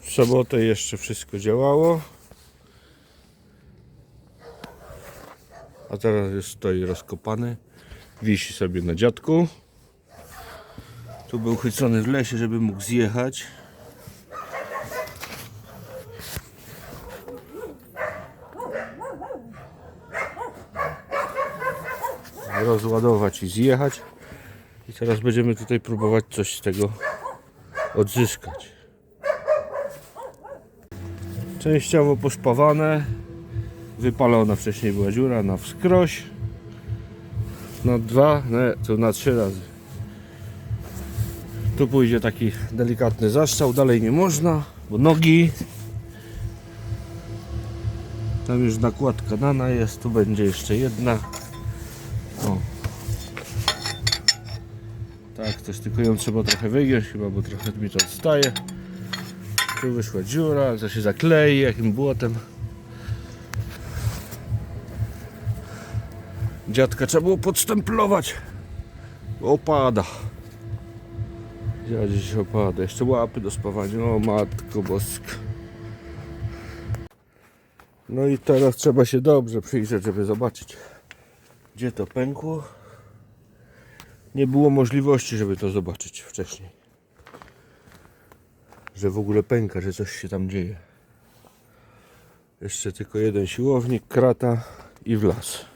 W sobotę jeszcze wszystko działało. A teraz już stoi rozkopany. Wisi sobie na dziadku. Tu był chycony w lesie, żeby mógł zjechać. Rozładować i zjechać. I teraz będziemy tutaj próbować coś z tego odzyskać. Częściowo poszpawane. Wypalona wcześniej była dziura na wskroś. Na dwa, nie, to na trzy razy. Tu pójdzie taki delikatny zaszczał, dalej nie można, bo nogi. Tam już nakładka nana jest, tu będzie jeszcze jedna. O. Tak, coś tylko ją trzeba trochę wygiąć chyba, bo trochę mi to odstaje. Tu wyszła dziura, to się zaklei jakim błotem. Dziadka trzeba było podstemplować. Opada. Dziadzie się opada. Jeszcze łapy do spawania. O matko boska. No i teraz trzeba się dobrze przyjrzeć, żeby zobaczyć gdzie to pękło. Nie było możliwości, żeby to zobaczyć wcześniej. Że w ogóle pęka, że coś się tam dzieje. Jeszcze tylko jeden siłownik, krata i w las.